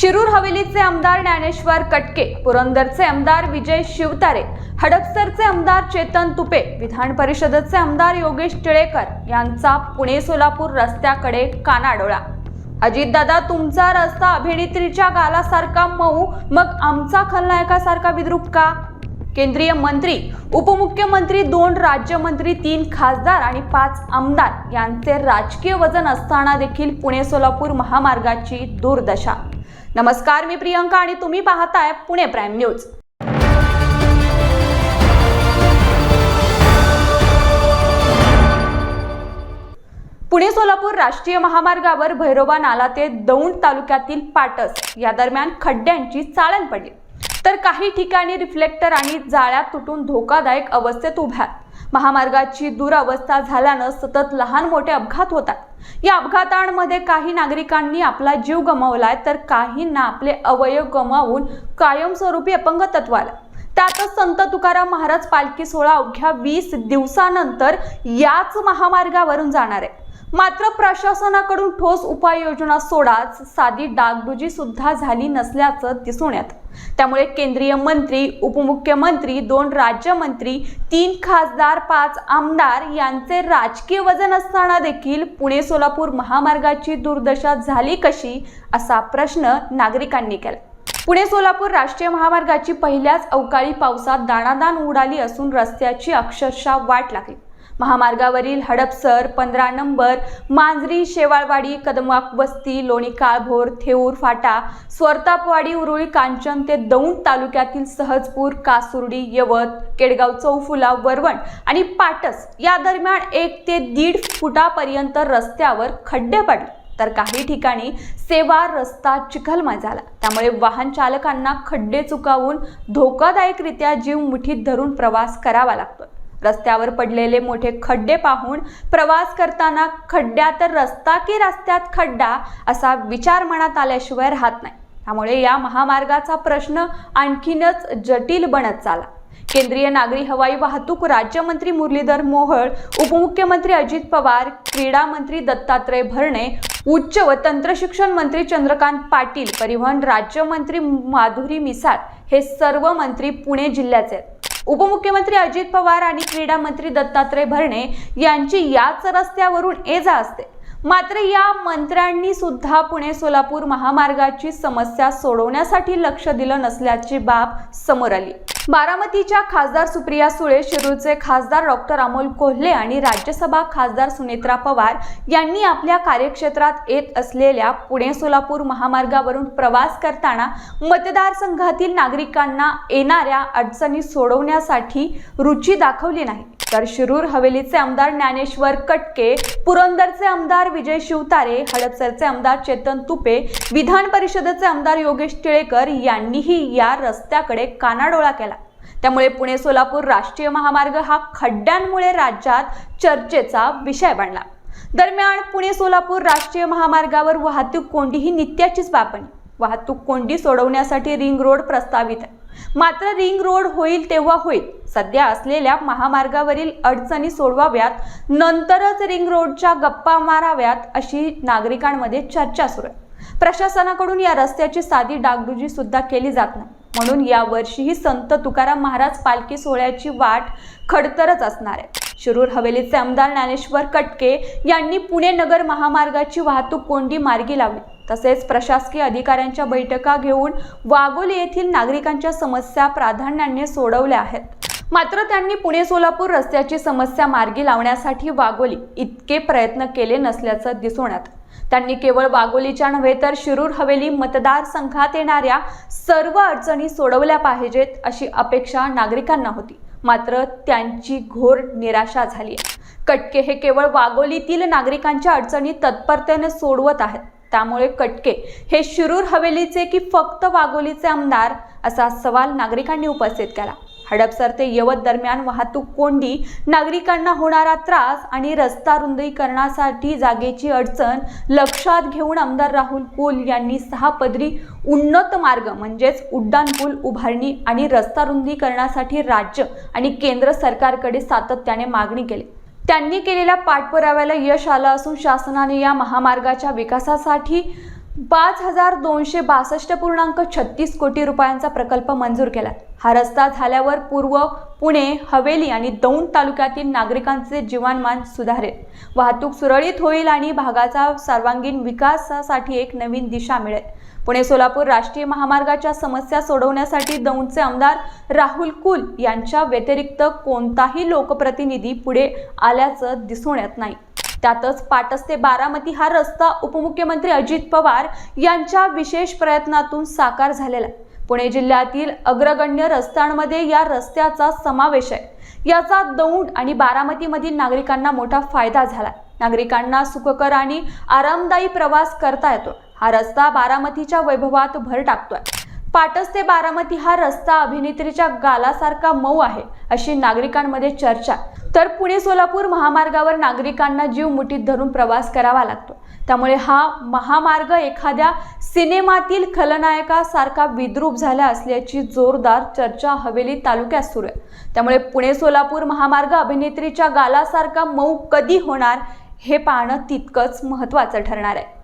शिरूर हवेलीचे आमदार ज्ञानेश्वर कटके पुरंदरचे आमदार विजय शिवतारे हडपसरचे आमदार चेतन तुपे विधान परिषदेचे आमदार योगेश टिळेकर यांचा पुणे सोलापूर रस्त्याकडे कानाडोळा. अजितदादा तुमचा रस्ता अभिनेत्रीच्या गालासारखा मऊ मग आमचा खलनायकासारखा विद्रूप का? केंद्रीय मंत्री उपमुख्यमंत्री दोन राज्यमंत्री तीन खासदार आणि पाच आमदार यांचे राजकीय वजन असताना देखील पुणे सोलापूर महामार्गाची दुर्दशा. नमस्कार मी प्रियंका आणि तुम्ही पाहताय पुणे प्राईम न्यूज. पुणे सोलापूर राष्ट्रीय महामार्गावर भैरोबा नाला ते दौंड तालुक्यातील पाटस. या दरम्यान खड्ड्यांची चाळण पडली. तर काही ठिकाणी रिफ्लेक्टर आणि जाळ्या तुटून धोकादायक अवस्थेत उभ्या. महामार्गाची दुरावस्था झाल्यानं सतत लहान मोठे अपघात होतात. या अपघातांमध्ये काही नागरिकांनी आपला जीव गमावलाय तर काहींना आपले अवयव गमावून कायमस्वरूपी अपंगत्व आलं त्यातच संत तुकाराम महाराज पालखी सोहळा अवघ्या वीस दिवसानंतर याच महामार्गावरून जाणार आहे. मात्र प्रशासनाकडून ठोस उपाययोजना सोडाच साधी डागडुजी सुद्धा झाली नसल्याचं दिसून येत. त्यामुळे केंद्रीय मंत्री उपमुख्यमंत्री दोन राज्यमंत्री तीन खासदार पाच आमदार यांचे राजकीय वजन असताना देखील पुणे सोलापूर महामार्गाची दुर्दशा झाली कशी असा प्रश्न नागरिकांनी केला. पुणे सोलापूर राष्ट्रीय महामार्गाची पहिल्याच अवकाळी पावसात दाणादाण उडाली असून रस्त्याची अक्षरशः वाट लागली. महामार्गावरील हडपसर पंधरा नंबर मांजरी शेवाळवाडी कदमवाक वस्ती लोणी काळभोर थेऊर फाटा स्वरतापवाडी उरुळी कांचन ते दौंड तालुक्यातील सहजपूर कासुर्डी यवत केडगाव चौफुला वरवण आणि पाटस या दरम्यान एक ते दीड फुटापर्यंत रस्त्यावर खड्डे पडले. तर काही ठिकाणी सेवा रस्ता चिखलमय झाला. त्यामुळे वाहन चालकांना खड्डे चुकावून धोकादायकरित्या जीव मुठीत धरून प्रवास करावा लागतो रस्त्यावर पडलेले मोठे खड्डे पाहून प्रवास करताना खड्ड्यात रस्ता की रस्त्यात खड्डा असा विचार मनात आल्याशिवाय राहत नाही. त्यामुळे या महामार्गाचा प्रश्न आणखीनच जटिल बनत चालला. केंद्रीय नागरी हवाई वाहतूक राज्यमंत्री मुरलीधर मोहोळ उपमुख्यमंत्री अजित पवार क्रीडा मंत्री दत्तात्रय भरणे उच्च व तंत्रशिक्षण मंत्री चंद्रकांत पाटील परिवहन राज्यमंत्री माधुरी मिसाळ हे सर्व मंत्री पुणे जिल्ह्याचे आहेत. उपमुख्यमंत्री अजित पवार आणि क्रीडा मंत्री दत्तात्रय भरणे यांची याच रस्त्यावरून ये जा असते. मात्र या मंत्र्यांनी सुद्धा पुणे सोलापूर महामार्गाची समस्या सोडवण्यासाठी लक्ष दिलं नसल्याची बाब समोर आली. बारामतीच्या खासदार सुप्रिया सुळे शिरूरचे खासदार डॉक्टर अमोल कोल्हे आणि राज्यसभा खासदार सुनेत्रा पवार यांनी आपल्या कार्यक्षेत्रात येत असलेल्या पुणे सोलापूर महामार्गावरून प्रवास करताना मतदारसंघातील नागरिकांना येणाऱ्या अडचणी सोडवण्यासाठी रुची दाखवली नाही. तर शिरूर हवेलीचे आमदार ज्ञानेश्वर कटके पुरंदरचे आमदार विजय शिवतारे हडपसरचे आमदार चेतन तुपे विधान परिषदेचे आमदार योगेश टिळेकर यांनीही या रस्त्याकडे कानाडोळा केला. त्यामुळे पुणे सोलापूर राष्ट्रीय महामार्ग हा खड्ड्यांमुळे राज्यात चर्चेचा विषय बनला. दरम्यान पुणे सोलापूर राष्ट्रीय महामार्गावर वाहतूक कोंडी ही नित्याचीच बाब वाहतूक कोंडी सोडवण्यासाठी रिंग रोड प्रस्तावित आहे. मात्र रिंग रोड होईल तेव्हा होईल. सध्या असलेल्या महामार्गावरील अडचणी सोडवाव्यात नंतरच रिंग रोडच्या गप्पा माराव्यात अशी नागरिकांमध्ये चर्चा सुरू आहे. प्रशासनाकडून या रस्त्याची साधी डागडुजी सुद्धा केली जात नाही. म्हणून यावर्षीही संत तुकाराम महाराज पालखी सोहळ्याची वाट खडतरच असणार आहे. शिरूर हवेलीचे आमदार ज्ञानेश्वर कटके यांनी पुणे नगर महामार्गाची वाहतूक कोंडी मार्गी लावली. तसेच प्रशासकीय अधिकाऱ्यांच्या बैठका घेऊन वाघोली येथील नागरिकांच्या समस्या प्राधान्याने सोडवल्या आहेत. मात्र त्यांनी पुणे सोलापूर रस्त्याची समस्या मार्गी लावण्यासाठी वाघोली इतके प्रयत्न केले नसल्याचं दिसून येतं त्यांनी केवळ वाघोलीच्या नव्हे तर शिरूर हवेली मतदारसंघात येणाऱ्या सर्व अडचणी सोडवल्या पाहिजेत अशी अपेक्षा नागरिकांना होती. मात्र त्यांची घोर निराशा झाली आहे. कटके हे केवळ वाघोलीतील नागरिकांच्या अडचणी तत्परतेने सोडवत आहेत. त्यामुळे कटके हे शिरूर हवेलीचे की फक्त वाघोलीचे आमदार असा सवाल नागरिकांनी उपस्थित केला. हडपसर ते यवत दरम्यान वाहतूक कोंडी नागरिकांना होणारा त्रास आणि रस्ता रुंदीकरणासाठी जागेची अडचण लक्षात घेऊन आमदार राहुल कुल यांनी सहा पदरी उन्नत मार्ग म्हणजेच उड्डाणपूल उभारणी आणि रस्ता रुंदीकरणासाठी राज्य आणि केंद्र सरकारकडे सातत्याने मागणी केली. त्यांनी केलेल्या पाठपुराव्याला यश आलं असून शासनाने या महामार्गाच्या विकासासाठी पाच हजार दोनशे बासष्ट पूर्णांक छत्तीस कोटी रुपयांचा प्रकल्प मंजूर केला हा रस्ता झाल्यावर पूर्व पुणे हवेली आणि दौंड तालुक्यातील नागरिकांचे जीवनमान सुधारेल. वाहतूक सुरळीत होईल आणि भागाचा सर्वांगीण विकासासाठी एक नवीन दिशा मिळेल. पुणे सोलापूर राष्ट्रीय महामार्गाच्या समस्या सोडवण्यासाठी दौंडचे आमदार राहुल कुल यांच्या व्यतिरिक्त कोणताही लोकप्रतिनिधी पुढे आल्याचं दिसून येत नाही. त्यातच पाटस ते बारामती हा रस्ता उपमुख्यमंत्री अजित पवार यांच्या विशेष प्रयत्नातून साकार झालेला आहे. पुणे जिल्ह्यातील अग्रगण्य रस्त्यांमध्ये या रस्त्याचा समावेश आहे. याचा दौंड आणि बारामतीमधील नागरिकांना मोठा फायदा झाला नागरिकांना सुखकर आणि आरामदायी प्रवास करता येतो. हा रस्ता बारामतीच्या वैभवात भर टाकतोय. पाटस ते बारामती हा रस्ता अभिनेत्रीच्या गालासारखा मऊ आहे अशी नागरिकांमध्ये चर्चा. तर पुणे सोलापूर महामार्गावर नागरिकांना जीव मुठीत धरून प्रवास करावा लागतो. त्यामुळे हा महामार्ग एखाद्या सिनेमातील खलनायकासारखा विद्रूप झाला असल्याची जोरदार चर्चा हवेली तालुक्यात सुरू आहे. त्यामुळे पुणे सोलापूर महामार्ग अभिनेत्रीच्या गालासारखा मऊ कधी होणार हे पाहणं तितकंच महत्त्वाचं ठरणार आहे.